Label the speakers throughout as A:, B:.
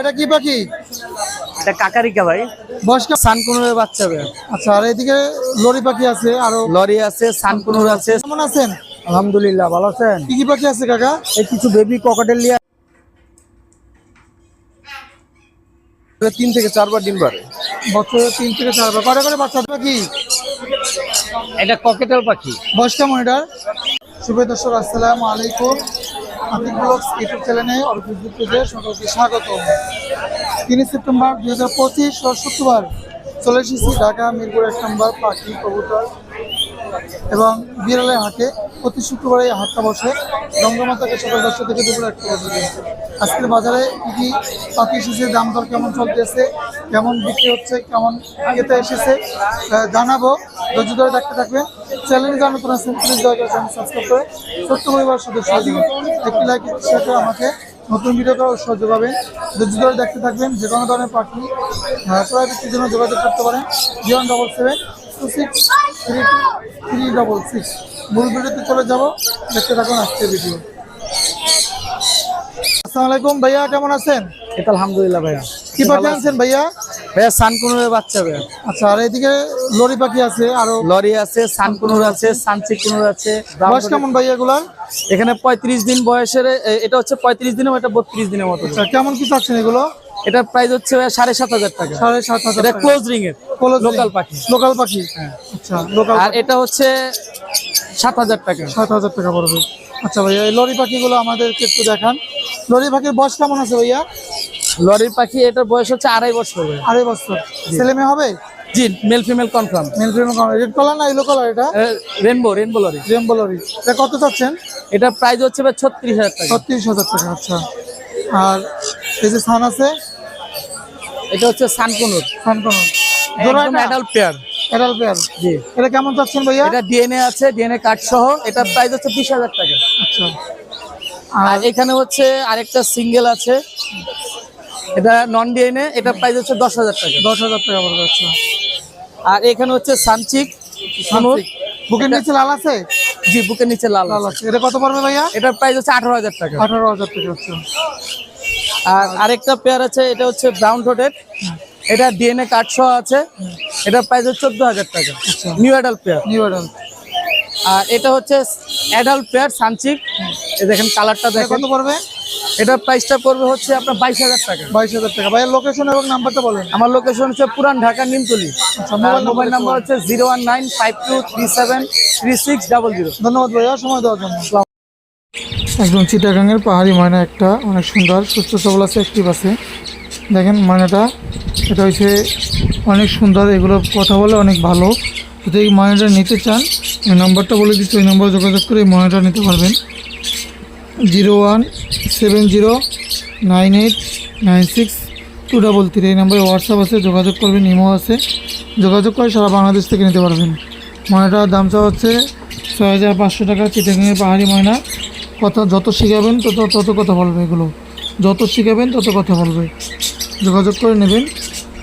A: এটা কি পাখি?
B: এটা কাকারিকা ভাই।
A: বয়স কেমন?
B: সানকুনুরের বাচ্চা ভাই।
A: আচ্ছা আর এদিকে লরি পাখি আছে আরও
B: লরি আছে সানকুনুর আছে।
A: কেমন আছেন?
B: আলহামদুলিল্লাহ ভালো আছেন?
A: কি কি পাখি আছে কাকা?
B: এই কিছু বেবি ককাটেল লিয়া তিন থেকে চারবার ডিম পারে
A: বছরে তিন থেকে চারবার। কটা করে বাচ্চা পাখি
B: এটা ককেটেল পাখি।
A: বয়স কেমন এটার? শুভ দর্শক আসসালামু আলাইকুম। ব্লগস ইউটিউব চ্যানেলে অর্পিত পেজে সকলকে স্বাগত। তিন সেপ্টেম্বর দুই হাজার পঁচিশ শুক্রবার চলে এসেছি ঢাকা মিরপুর এক নম্বর পাখি কবুতর এবং বিড়ালের হাটে প্রতি শুক্রবারে এই হাটটা বসে। রঙ্গমা থেকে সকাল দশটা থেকে দুপুর একটা পর্যন্ত আজকের বাজারে কি কি পাখি এসেছে, দাম দর কেমন চলতেছে, কেমন বিক্রি হচ্ছে, কেমন আগেতে এসেছে জানাব। ধৈর্য ধরে দেখতে থাকবেন। চ্যানেলে জানার কোনো প্লিজ দয়া করে চ্যানেল সাবস্ক্রাইব করে ছোট্ট পরিবার সদস্য একটি লাইক শেয়ার করে আমাকে নতুন ভিডিও করার উৎসাহ যোগাবেন ধৈর্য ধরে দেখতে থাকবেন। যে কোনো ধরনের পাখি ক্রয় বিক্রির জন্য যোগাযোগ করতে পারেন। Jeon double seven two six three double six মূল ভিডিওতে চলে যাব। দেখতে থাকুন আজকের ভিডিও আসসালামু আলাইকুম ভাইয়া কেমন আছেন?
B: এটা আলহামদুলিল্লাহ ভাইয়া।
A: কি পাখি আনছেন ভাইয়া?
B: ভাইয়া সানকুনুরের বাচ্চা ভাইয়া।
A: আচ্ছা আর এদিকে লরি পাখি আছে আরও
B: লরি আছে সানকুনুর আছে সানচিকুনুর আছে।
A: বয়স কেমন ভাইয়া এগুলার?
B: এখানে পঁয়ত্রিশ দিন বয়সের এটা হচ্ছে পঁয়ত্রিশ দিনের এটা বত্রিশ দিনের মতো।
A: আচ্ছা কেমন কি চাচ্ছেন এগুলো?
B: এটা প্রাইস হচ্ছে সাড়ে সাত হাজার টাকা।
A: সাড়ে সাত হাজার
B: ক্লোজ রিং এর লোকাল পাখি।
A: লোকাল পাখি। আচ্ছা লোকাল
B: আর এটা হচ্ছে সাত হাজার টাকা।
A: সাত হাজার টাকা পড়বে। আচ্ছা ভাইয়া এই লরি পাখিগুলো আমাদেরকে একটু দেখান। লরি পাখির বয়স কেমন আছে ভাইয়া?
B: লরির পাখি এটার বয়স হচ্ছে আড়াই বছর হবে
A: আড়াই বছর। ছেলে মেয়ে হবে?
B: জি male female confirm
A: male female confirm red colour না ইলো কালার এটা?
B: Rainbow rainbow lory
A: rainbow lory এটা কত চাচ্ছেন?
B: এটা প্রাইস হচ্ছে ছত্রিশ হাজার টাকা।
A: ছত্রিশ হাজার টাকা আচ্ছা। আর এই যে সান আছে?
B: এটা হচ্ছে সানকুনুর।
A: সানকন জোড়া
B: অ্যাডাল্ট পেয়ার
A: এডাল পেয়ার
B: জি।
A: এটা কেমন চাচ্ছেন ভাইয়া?
B: এটা ডিএনএ আছে ডিএনএ কার্ড সহ। এটা প্রাইস হচ্ছে বিশ হাজার টাকা।
A: আচ্ছা।
B: আর এখানে হচ্ছে আরেকটা সিঙ্গেল আছে। এটা নন ডিএনএ এটা প্রাইস হচ্ছে দশ হাজার টাকা।
A: দশ হাজার টাকা পড়বে আচ্ছা
B: আর এখানে হচ্ছে সানচিক সানুর
A: বুকের নিচে লাল আছে?
B: জি বুকের নিচে লাল
A: লাল
B: আছে।
A: এটা কত পড়বে ভাইয়া?
B: এটার প্রাইস হচ্ছে আঠারো হাজার টাকা।
A: আঠারো হাজার টাকা আচ্ছা
B: আর আরেকটা পেয়ার আছে এটা হচ্ছে ব্রাউন ঠোঁটের এটা ডিএনএ কার্ড সহ আছে। এটা প্রাইস হচ্ছে চোদ্দ হাজার টাকা নিউ অ্যাডাল্ট পেয়ার
A: নিউ এডাল
B: আর এটা হচ্ছে অ্যাডাল্ট পেয়ার সানচিক দেখেন কালারটা দেখেন।
A: কত পড়বে?
B: এটার প্রাইসটা পড়বে হচ্ছে আপনার বাইশ হাজার টাকা।
A: বাইশ হাজার টাকা। ভাইয়ের লোকেশন এবং নাম্বারটা বলেন।
B: আমার লোকেশন হচ্ছে পুরান ঢাকা নিমতলি।
A: আচ্ছা, মোবাইল
B: মোবাইল নাম্বার হচ্ছে zero one nine five two three seven three six double zero
A: ধন্যবাদ ভাইয়া সময় দেওয়ার জন্য। একদম চিটাগাঙের পাহাড়ি ময়না একটা, অনেক সুন্দর, সুস্থ সবল আছে অ্যাক্টিভ আছে। দেখেন ময়নাটা, এটা হচ্ছে অনেক সুন্দর, এগুলো কথা বলে অনেক ভালো। যদি এই ময়নাটা নিতে চান ওই নাম্বারটা বলে দিচ্ছি, ওই নম্বরে যোগাযোগ করে এই ময়নাটা নিতে পারবেন। Zero one seven zero nine eight nine six two double three, এই নম্বরে হোয়াটসঅ্যাপ আছে, যোগাযোগ করবেন, ইমো আছে। যোগাযোগ করে সারা বাংলাদেশ থেকে নিতে পারবেন। ময়নাটার দাম চাওয়া হচ্ছে ছয় হাজার পাঁচশো টাকা, চিটাগাঙের পাহাড়ি ময়না। কথা যত শিখাবেন তত তত কথা বলবে এগুলো। যত শিখাবেন তত কথা বলবে। যোগাযোগ করে নেবেন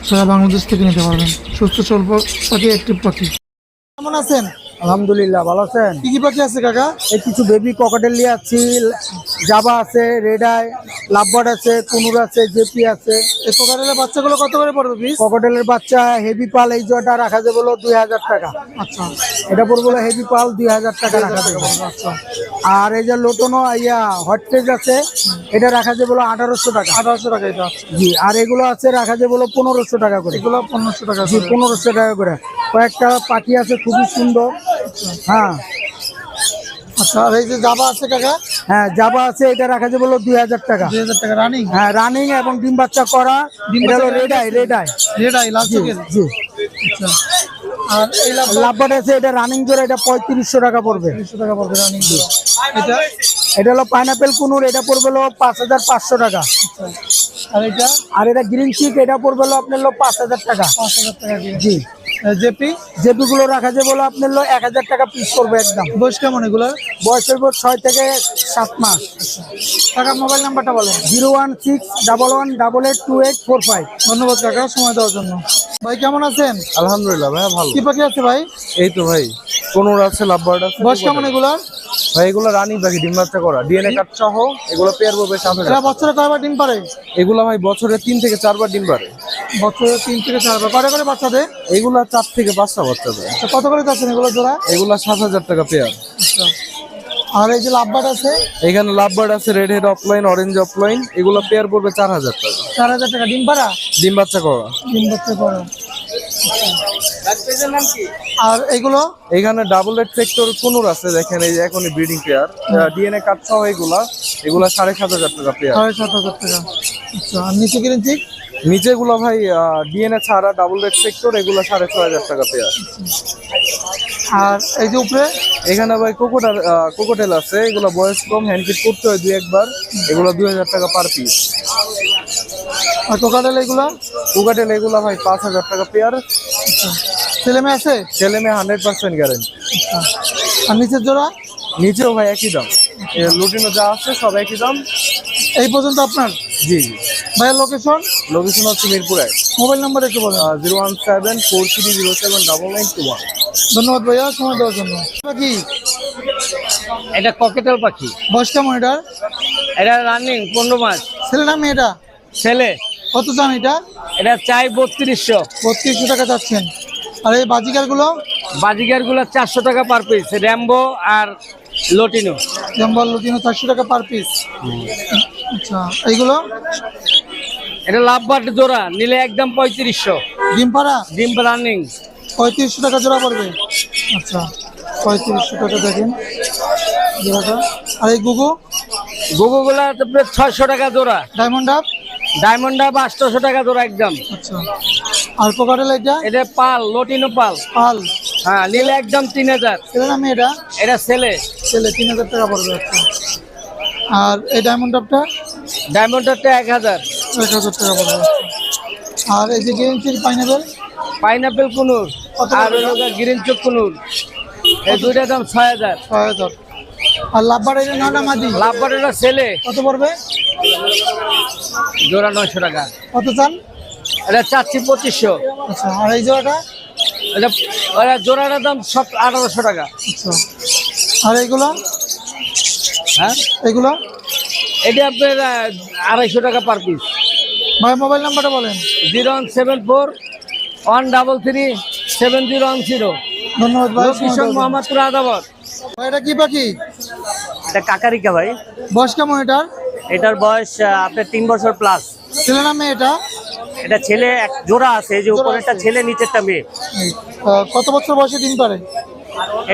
A: সারা বাংলাদেশ থেকে নিতে পারবেন। সুস্থ স্বল্প পাখি অ্যাক্টিভ পাখি। কেমন আছেন?
B: আলহামদুলিল্লাহ ভালো আছেন?
A: কি কি পাখি আছে কাকা?
B: এই কিছু বেবি ককাটেল নিয়ে আছি জাবা আছে রেড আই লাভবার্ড আছে কুনুর আছে জেপি আছে।
A: এই কোকারেলের বাচ্চাগুলো কত করে পড়বে পিস
B: ককাটেলের বাচ্চা হেভি পাল এই জয়টা রাখা যাবে হলো দুই হাজার টাকা।
A: আচ্ছা।
B: এটা পড়বে হেভি পাল দুই হাজার টাকা রাখা যাবে।
A: আচ্ছা।
B: আর এই যে লোটনো ইয়া হট পেজ আছে এটা রাখা যাবে হলো আঠারোশো টাকা।
A: আঠারোশো টাকা এটা।
B: জি আর এগুলো আছে রাখা যাবে হলো পনেরোশো টাকা করে।
A: এগুলো পনেরোশো টাকা
B: জি পনেরোশো টাকা করে। কয়েকটা পাখি আছে খুবই সুন্দর। হ্যাঁ।
A: আচ্ছা আর এই যে জাবা আছে কাকা?
B: হ্যাঁ জাবা আছে এটা রাখা দুই হাজার টাকা।
A: দুই হাজার টাকা রানিং
B: হ্যাঁ রানিং এবং ডিম বাচ্চা করা
A: ডিম
B: এটা হলো
A: বাচ্চা
B: red eye red eye
A: red eye লাল
B: জি।
A: আচ্ছা। আর এই লাভ
B: লাভবাট আছে এটা রানিং জোড়া এটা পঁয়ত্রিশশো টাকা পড়বে।
A: তিরিশশো টাকা পড়বে রানিং এটা
B: এটা হলো পাইনাপেল কুনুর এটা পড়বে হলো পাঁচ হাজার পাঁচশো টাকা।
A: আর এটা?
B: আর এটা গ্রিন চিক এটা পড়বে হলো আপনার হলো পাঁচ হাজার টাকা।
A: পাঁচ হাজার টাকা
B: জি।
A: জেপি?
B: যেগুলো রাখা যাবে হলো আপনার হলো এক হাজার টাকা পিস করবে একদম।
A: বয়স কেমন এগুলো
B: বয়সের পর ছয় থেকে সাত মাস।
A: কাকার মোবাইল নাম্বারটা বলেন।
B: Zero one six double one double eight two eight four five.
A: ধন্যবাদ কাকা সময় দেওয়ার জন্য। ভাই কেমন আছেন?
C: আলহামদুলিল্লাহ ভাইয়া ভালো।
A: কি পাখি আছে ভাই?
C: এই তো ভাই কোনোর আছে লাভবার্ড আছে।
A: বয়স কেমন এগুলার
C: ভাই এগুলো রানিং পাখি ডিম বাচ্চা করা ডিএনএ কার্ড সহ এগুলো পেয়ার হাজার
A: এরা বছরে কয়বার ডিম পারে
C: এগুলো ভাই বছরে তিন থেকে চারবার ডিম পারে
A: বছরে তিন থেকে চারবার। কয়টা করে বাচ্চা দেয়
C: এগুলো চার থেকে পাঁচটা বাচ্চা দেয়
A: আচ্ছা, কত করে যাচ্ছেন এগুলো জোড়া?
C: এগুলো সাত হাজার টাকা পেয়ার।
A: আচ্ছা। আর এই যে লাভবাট আছে?
C: এখানে লাভবার্ড আছে red head opaline orange opaline এগুলো পেয়ার পড়বে চার হাজার টাকা।
A: চার হাজার টাকা ডিম পাড়া?
C: ডিম বাচ্চা করা।
A: ডিম বাচ্চা করা। আর এগুলো?
C: এখানে ডাবল রেড সেক্টর কোনুর আছে দেখেন এই যে এখনই ব্রিডিং পেয়ার ডিএনএ কার্ড সহ এগুলা এগুলা সাড়ে সাত হাজার টাকা পেয়ার
A: সাড়ে সাত হাজার টাকা। আচ্ছা আর নিচে কিনেন ঠিক
C: নিচেগুলো ভাই ডিএনএ ছাড়া ডাবল রেড সেক্টর এগুলো সাড়ে ছয় হাজার টাকা পেয়ার
A: আর এই যে উপরে
C: এখানে ভাই কোকোটার কোকোটেল আছে এগুলো বয়স কম হ্যান্ড ফিট করতে হয় দুই একবার এগুলো দুই হাজার টাকা পার পিস
A: আর কোকাটেল এগুলো?
C: কোকাটেল এগুলো ভাই পাঁচ হাজার টাকা পেয়ার
A: ছেলে মেয়ে আছে?
C: ছেলে মেয়ে হান্ড্রেড পার্সেন্ট গ্যারেন্টি
A: আর নিচের জোড়া?
C: নিচেও ভাই একই দাম। লুটিনো যা আছে সব একই দাম।
A: এই পর্যন্ত আপনার?
C: জি জি।
A: ভাইয়ের লোকেশন
C: লোকেশন হচ্ছে মিরপুর এক।
A: মোবাইল নাম্বার একটু বলেন।
C: Zero one seven four three zero seven double nine two one
A: ধন্যবাদ ভাইয়া সময় দেওয়ার জন্য। কি?
B: এটা ককেটেল পাখি।
A: বয়স কেমন এটার?
B: এটা রানিং পনেরো মাস।
A: ছেলে না মেয়েটা
B: ছেলে।
A: কত চান এটা?
B: এটা চাই বত্রিশশো।
A: বত্রিশশো টাকা চাচ্ছেন। আর এই
B: বাজিকারগুলো বাজিগারগুলো চারশো টাকা পার পিস র্যাম্বো আর লটিনো।
A: জম্বল তিন চারশো টাকা পার পিস। আচ্ছা এইগুলো?
B: এটা লাভবাট জোড়া নিলে একদম পঁয়ত্রিশশো।
A: ডিম পাড়া?
B: ডিম রানিং।
A: পঁয়ত্রিশশো টাকা জোড়া পড়বে। আচ্ছা পঁয়ত্রিশশো টাকা দেখেন। জোড়াটা। আর এই গুগু?
B: গুগুগুলা তারপরে ছয়শো টাকা জোড়া।
A: ডায়মন্ড আপ
B: ডায়মন্ড আপ আটশোশো টাকা জোড়া একদম।
A: আচ্ছা। আর কোকাটেল এটা?
B: এটা পাল লটিনো পাল।
A: পাল।
B: হ্যাঁ নিলে একদম তিন হাজার।
A: ছেলে না মেয়েটা
B: এটা ছেলে
A: ছেলে তিন হাজার টাকা পড়বে আচ্ছা। আর এই ডায়মন্ড আপটা
B: ডায়মন্ডারটা এক হাজার।
A: এক হাজার টাকা পড়বে আচ্ছা। আর এই যে গেঞ্চির পাইনাপেল?
B: পাইনাপেল কুনুর। আর? গ্রিন এই দুইটার দাম ছয় হাজার।
A: ছয় হাজার। আর এটা মাদি
B: ছেলে।
A: কত পড়বে?
B: জোড়া নয়শো টাকা।
A: কত চান?
B: এটা চাচ্ছি পঁচিশশো।
A: আচ্ছা আর এই জোড়াটা?
B: এটা জোড়াটার দাম সব আঠারোশো টাকা।
A: আচ্ছা। আর এইগুলো?
B: হ্যাঁ?
A: এগুলো
B: এটা আপনার আড়াইশো টাকা পার পিস।
A: ভাই মোবাইল নাম্বারটা বলেন।
B: Zero one seven four one double three seven zero one zero
A: ধন্যবাদ ভাই
B: লোকেশন মোহাম্মদপুর আদাবর
A: ভাই, এটা কি পাখি?
D: এটা কাকারিকা ভাই।
A: বয়স কেমন এটার?
D: এটার বয়স আপনার তিন বছর প্লাস
A: ছেলে না মেয়ে এটা?
D: এটা ছেলে এক জোড়া আছে যে উপরেরটা। ছেলে নিচেরটা মেয়ে।
A: কত বছর বয়সে ডিম পারে?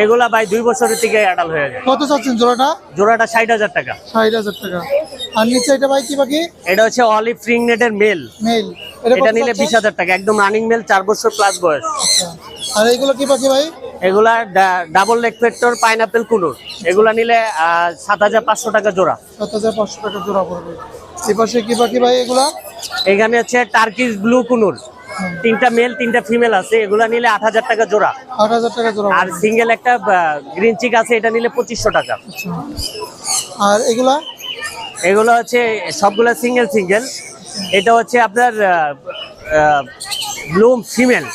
D: এগুলা ভাই দুই বছরের থেকে অ্যাডাল হয়ে যায়।
A: কত চাচ্ছেন জোড়াটা?
D: জোড়াটা ষাট হাজার টাকা।
A: ষাট হাজার টাকা। আর নিচে এটা ভাই কি পাখি?
D: এটা হচ্ছে অলিভ রিং নেটের মেল
A: মেল
D: এটা নিলে বিশ হাজার টাকা একদম রানিং মেল চার বছর প্লাস বয়স।
A: আচ্ছা। আর এগুলো কি পাখি ভাই?
D: এগুলা ডাবল লেগ ফেক্টর পাইনাপেল কুনুর। এগুলা নিলে সাত হাজার পাঁচশো টাকা জোড়া।
A: সাত হাজার পাঁচশো টাকা জোড়া পড়বে। এই পাশে কি পাখি ভাই এগুলা?
D: এখানে হচ্ছে টার্কিশ ব্লু কুনুর। তিনটা মেল তিনটা ফিমেল আছে এগুলা নিলে আট হাজার টাকা জোড়া।
A: আট হাজার টাকা জোড়া
D: আর সিঙ্গেল একটা গ্রিন চিক আছে এটা নিলে পঁচিশশো টাকা।
A: আচ্ছা। আর এগুলা?
D: এগুলো হচ্ছে সবগুলো সিঙ্গেল সিঙ্গেল এটা হচ্ছে আপনার ব্লুম ফিমেল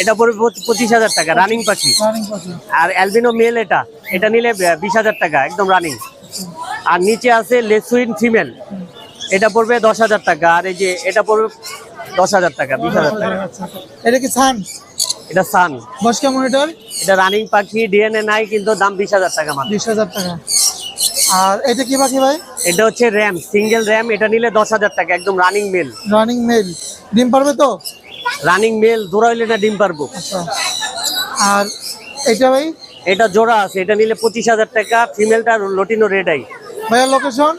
D: এটা পড়বে পঁচিশ হাজার টাকা রানিং পাখি। আর অ্যালবিনো মেল এটা এটা নিলে বিশ হাজার টাকা একদম রানিং আর নিচে আছে লেসুইন ফিমেল এটা পড়বে দশ হাজার টাকা আর এই যে এটা পড়বে দশ হাজার টাকা বিশ হাজার টাকা।
A: এটা কি সান?
D: এটা সান।
A: বয়স কেমন
D: এটা রানিং পাখি ডিএনএ নাই কিন্তু দাম বিশ হাজার টাকা মাত্র।
A: বিশ হাজার টাকা। আর এটা কি পাখি ভাই?
D: এটা হচ্ছে র্যাম সিঙ্গেল র্যাম এটা নিলে দশ হাজার টাকা একদম রানিং মেল
A: রানিং মেল ডিম পারবে তো?
D: রানিং মেল জোড়া হইলে না ডিম পারব।
A: আচ্ছা। আর এটা ভাই?
D: এটা জোড়া আছে এটা নিলে পঁচিশ হাজার টাকা ফিমেলটা লটিনো রেড আই
A: ভাইয়া লোকেশন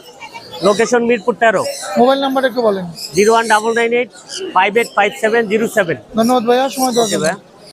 D: লোকেশন মিরপুর তেরো।
A: মোবাইল নাম্বার একটু বলেন।
D: Zero one double nine eight five eight five seven zero seven.
A: ধন্যবাদ ভাইয়া সময় দেওয়ার
D: ওকে ভাইয়া।